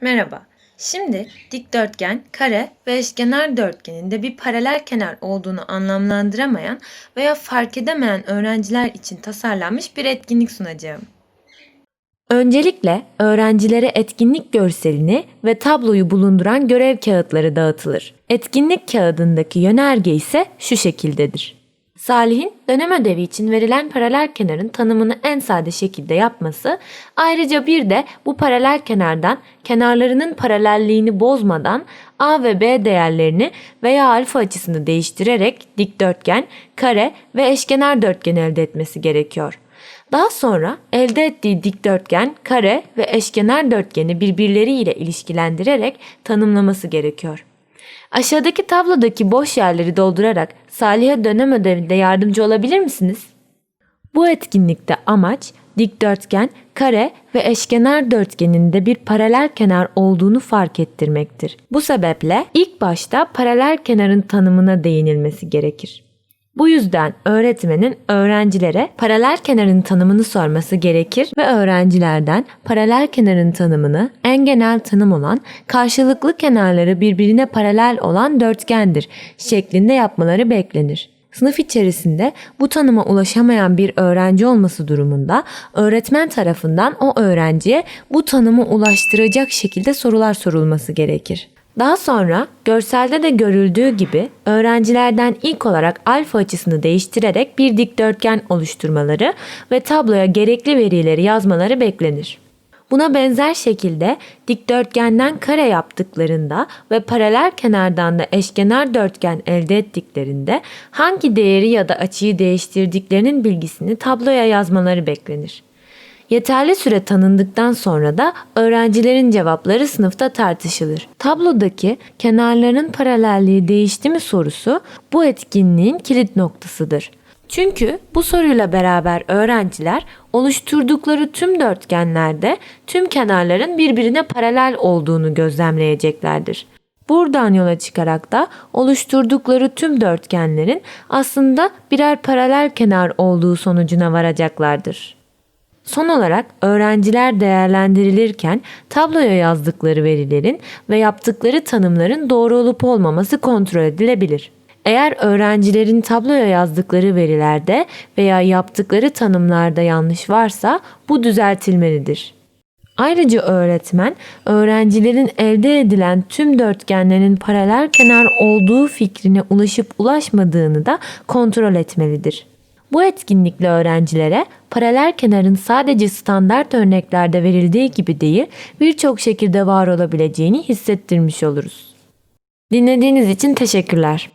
Merhaba. Şimdi dikdörtgen, kare ve eşkenar dörtgeninde bir paralel kenar olduğunu anlamlandıramayan veya fark edemeyen öğrenciler için tasarlanmış bir etkinlik sunacağım. Öncelikle öğrencilere etkinlik görselini ve tabloyu bulunduran görev kağıtları dağıtılır. Etkinlik kağıdındaki yönerge ise şu şekildedir. Salih'in dönem ödevi için verilen paralel kenarın tanımını en sade şekilde yapması, ayrıca bir de bu paralel kenardan kenarlarının paralelliğini bozmadan a ve b değerlerini veya alfa açısını değiştirerek dikdörtgen, kare ve eşkenar dörtgen elde etmesi gerekiyor. Daha sonra elde ettiği dikdörtgen, kare ve eşkenar dörtgeni birbirleriyle ilişkilendirerek tanımlaması gerekiyor. Aşağıdaki tablodaki boş yerleri doldurarak Salih'e dönem ödevinde yardımcı olabilir misiniz? Bu etkinlikte amaç dikdörtgen, kare ve eşkenar dörtgeninde bir paralel kenar olduğunu fark ettirmektir. Bu sebeple ilk başta paralel kenarın tanımına değinilmesi gerekir. Bu yüzden öğretmenin öğrencilere paralel kenarın tanımını sorması gerekir ve öğrencilerden paralel kenarın tanımını en genel tanım olan karşılıklı kenarları birbirine paralel olan dörtgendir şeklinde yapmaları beklenir. Sınıf içerisinde bu tanıma ulaşamayan bir öğrenci olması durumunda öğretmen tarafından o öğrenciye bu tanımı ulaştıracak şekilde sorular sorulması gerekir. Daha sonra görselde de görüldüğü gibi öğrencilerden ilk olarak alfa açısını değiştirerek bir dikdörtgen oluşturmaları ve tabloya gerekli verileri yazmaları beklenir. Buna benzer şekilde dikdörtgenden kare yaptıklarında ve paralel kenardan da eşkenar dörtgen elde ettiklerinde hangi değeri ya da açıyı değiştirdiklerinin bilgisini tabloya yazmaları beklenir. Yeterli süre tanındıktan sonra da öğrencilerin cevapları sınıfta tartışılır. Tablodaki kenarların paralelliği değişti mi sorusu bu etkinliğin kilit noktasıdır. Çünkü bu soruyla beraber öğrenciler oluşturdukları tüm dörtgenlerde tüm kenarların birbirine paralel olduğunu gözlemleyeceklerdir. Buradan yola çıkarak da oluşturdukları tüm dörtgenlerin aslında birer paralel kenar olduğu sonucuna varacaklardır. Son olarak öğrenciler değerlendirilirken tabloya yazdıkları verilerin ve yaptıkları tanımların doğru olup olmaması kontrol edilebilir. Eğer öğrencilerin tabloya yazdıkları verilerde veya yaptıkları tanımlarda yanlış varsa bu düzeltilmelidir. Ayrıca öğretmen öğrencilerin elde edilen tüm dörtgenlerin paralel kenar olduğu fikrine ulaşıp ulaşmadığını da kontrol etmelidir. Bu etkinlikle öğrencilere paralel kenarın sadece standart örneklerde verildiği gibi değil birçok şekilde var olabileceğini hissettirmiş oluruz. Dinlediğiniz için teşekkürler.